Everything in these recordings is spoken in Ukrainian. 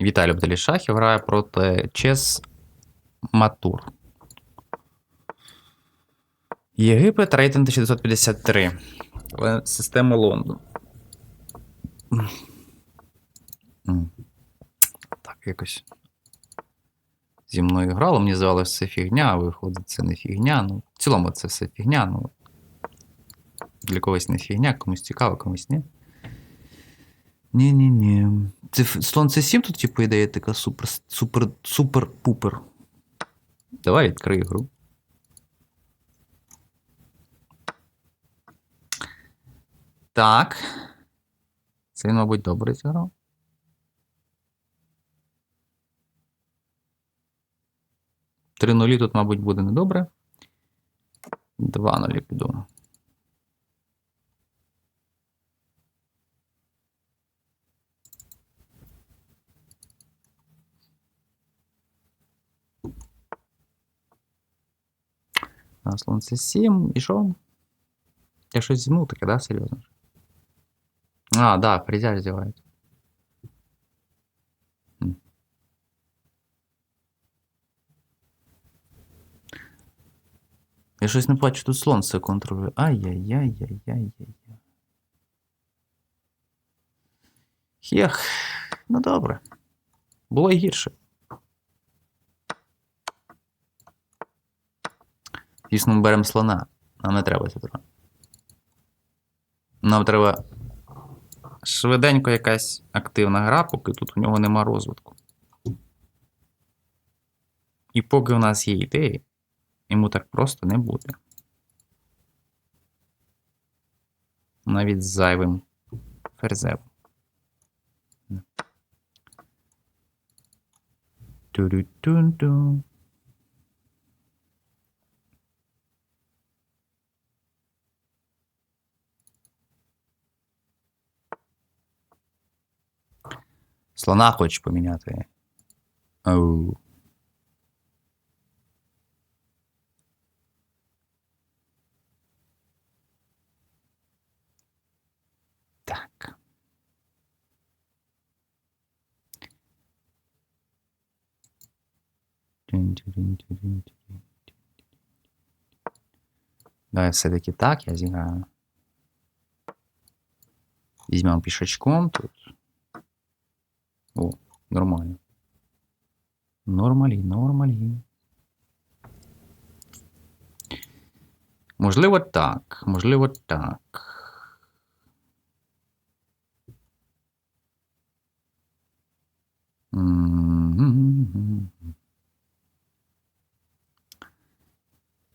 Віталій шахів грає проти Чес Матур. Єгипет рейтинг 1953. Система Лондон. Так, якось. Зі мною грало, мені здавалося, це фігня, а виходить, це не фігня. Ну, в цілому це все фігня. Ну, для когось не фігня, комусь цікаво, комусь ні. Ні-ні-ні. Це ф- слон це 7 тут, типу, ідея така супер, супер, супер-пупер. Давай відкрий гру. Так. Це він, мабуть, добре зіграв. Три нулі тут, мабуть, буде недобре. Два нулі піду. А слон це 7. І що? Я щось зімнув таке, да, серйозно? А, да, фрезя сделает. М. Я щось не бачу, тут слон все контролює. Ай-яй-яй-яй-яй-яй. Хех, ну добре. Було й гірше. Звісно, ми беремо слона. Нам не треба трохи. Нам треба швиденько якась активна гра, поки тут у нього нема розвитку. І поки у нас є ідеї, йому так просто не буде. Навіть з зайвим ферзем. Ту-ру-тун-тун. Слона хочеш поміняти. Оу. Так. Давай все-таки так я зіграю. Візьмемо пішачком тут. Нормально. Нормалі, нормалі. Можливо, так. Можливо, так.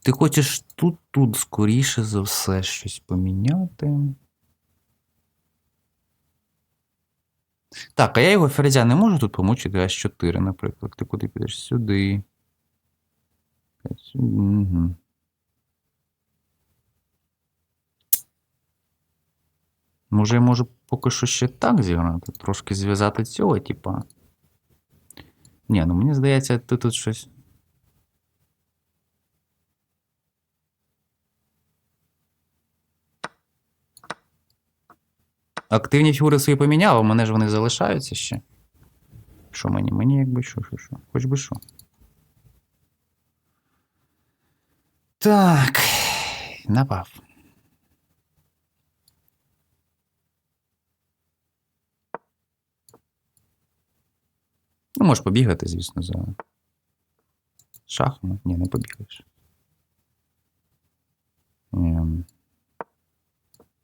Ти хочеш тут, тут, скоріше за все, щось поміняти. Так, а я його ферзя не можу тут помучити А4, наприклад. Ти куди підеш? Сюди. Угу. Може, я можу поки що ще так зіграти? Трошки зв'язати цього, типа. Ні, ну мені здається, ти тут щось. Активні фігури свої поміняв, а мене ж вони залишаються ще. Що мені? Мені якби що, що, що. Хоч би що. Так. Напав. Ну, можеш побігати, звісно, за шахами. Ні, не побігаєш. Ем.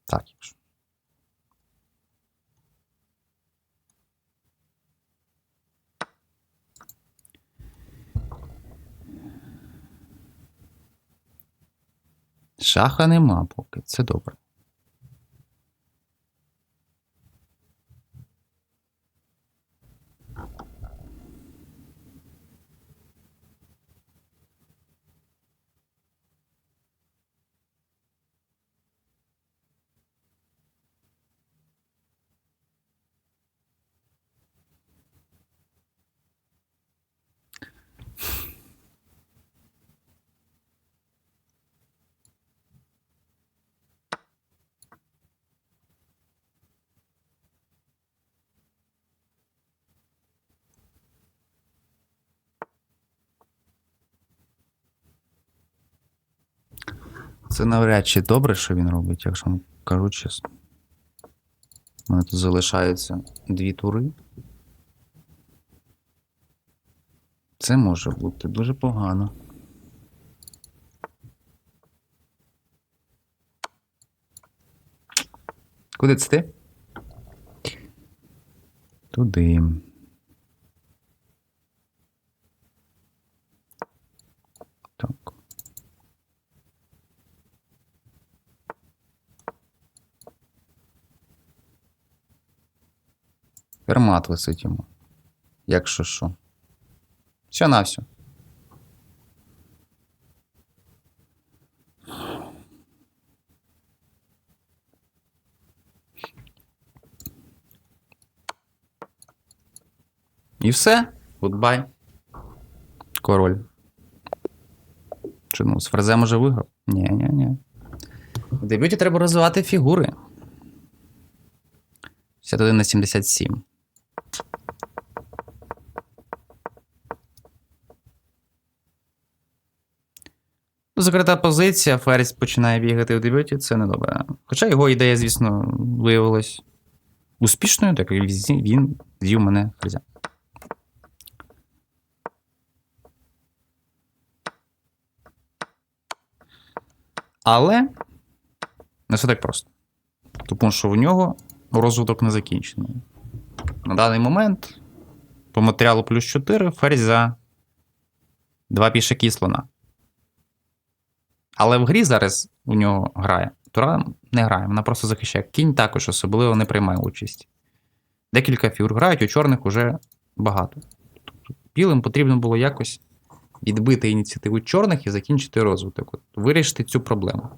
Так, якщо. Шаха нема поки, це добре. Це навряд чи добре, що він робить, якщо вам кажу чесно. У мене тут залишаються дві тури. Це може бути дуже погано. Куди це ти? Туди. Так. Фермат висить йому. Якщо що. Все на все. І все. Гудбай. Король. Чи ну, з ферзем уже виграв? Ні, ні, ні. В дебюті треба розвивати фігури. 61 на 77. Закрита позиція, Ферзь починає бігати в дебюті, це недобре. Хоча його ідея, звісно, виявилась успішною, так як він- з'їв мене ферзя. Але не все так просто. Тому що в нього розвиток не закінчений. На даний момент по матеріалу плюс 4 ферзь за 2 пішаки слона. Але в грі зараз у нього грає. Тура не грає, вона просто захищає. Кінь також особливо не приймає участь. Декілька фігур грають, у чорних уже багато. Тобто білим потрібно було якось відбити ініціативу чорних і закінчити розвиток. От, вирішити цю проблему.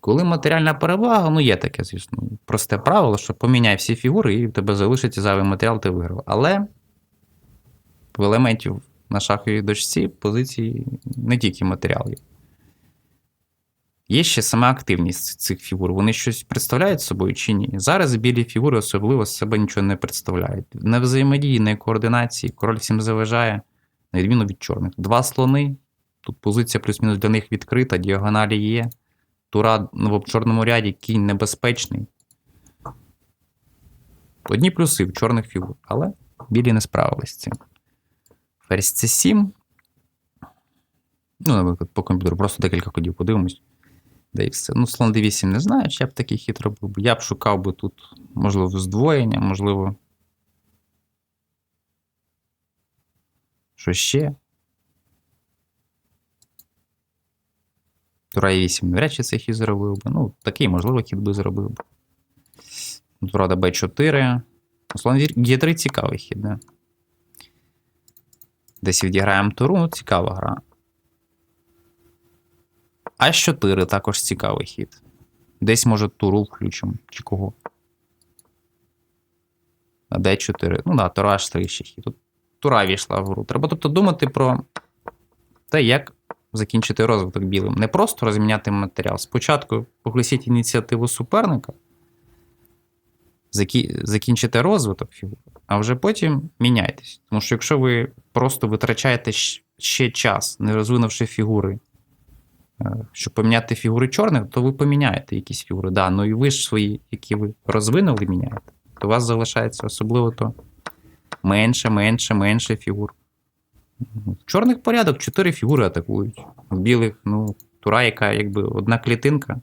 Коли матеріальна перевага, ну є таке, звісно, просте правило, що поміняй всі фігури, і в тебе залишиться зайвий матеріал, ти виграв. Але в елементів на шаховій дошці позиції не тільки матеріал є. Є ще сама активність цих фігур. Вони щось представляють собою чи ні? Зараз білі фігури особливо себе нічого не представляють. Не взаємодії, не координації, король всім заважає, на відміну від чорних. Два слони. Тут позиція плюс-мінус для них відкрита, діагоналі є. Тура в чорному ряді, кінь небезпечний. Одні плюси в чорних фігур, але білі не справились з цим. Ферзь c 7 Ну, наприклад, по комп'ютеру, просто декілька ходів подивимось. Де і все. Ну, слон d8 не знаю, чи я б такий хитро був. Я б шукав би тут, можливо, здвоєння, можливо. Що ще? Тура e8 навряд чи цей хід зробив би. Ну, такий, можливо, хід би зробив би. Тура b4. Слон G3 цікавий хід, да? Десь відіграємо туру, ну, цікава гра. А4 також цікавий хід. Десь, може, туру включимо, чи кого. А Д4. Ну да, тура H3 ще хід. Тура війшла в гру. Треба тобто думати про те, як закінчити розвиток білим. Не просто розміняти матеріал. Спочатку погласіть ініціативу суперника, закі... закінчити розвиток фігур, а вже потім міняйтесь. Тому що якщо ви просто витрачаєте ще час, не розвинувши фігури, е, щоб поміняти фігури чорних, то ви поміняєте якісь фігури. Да, ну і ви ж свої, які ви розвинули, міняєте. То у вас залишається особливо то менше, менше, менше фігур. В чорних порядок чотири фігури атакують. В білих, ну, тура, яка якби одна клітинка,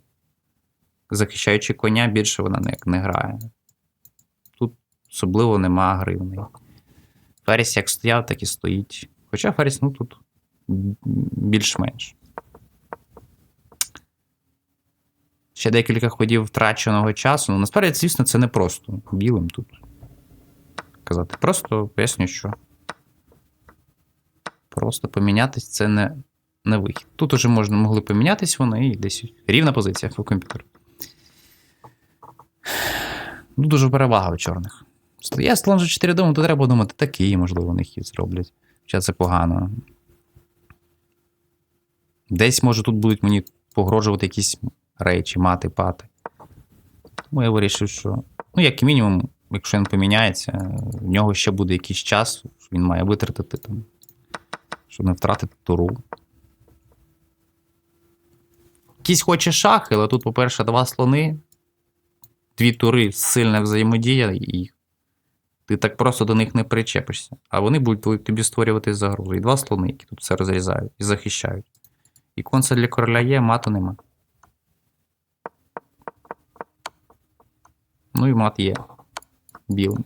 захищаючи коня, більше вона не, не грає. Особливо нема гри в як стояв, так і стоїть. Хоча Ферзь, ну тут більш-менш. Ще декілька ходів втраченого часу. Ну, насправді, звісно, це не просто білим тут казати. Просто поясню, що просто помінятись це не, не вихід. Тут уже можна могли помінятись вони і десь рівна позиція в комп'ютері. Ну, дуже перевага у чорних. Я слон G4 думаю, то треба думати, такий, можливо, вони хід зроблять. Хоча це погано. Десь, може, тут будуть мені погрожувати якісь речі, мати, пати. Тому я вирішив, що, ну, як мінімум, якщо він поміняється, в нього ще буде якийсь час, він має витратити там, щоб не втратити туру. якісь хоче шахи, але тут, по-перше, два слони, дві тури, сильна взаємодія, і ти так просто до них не причепишся. А вони будуть тобі- створювати загрозу. І два слони, які тут все розрізають і захищають. І конца для короля є, мата нема. Ну і мат є. Білим.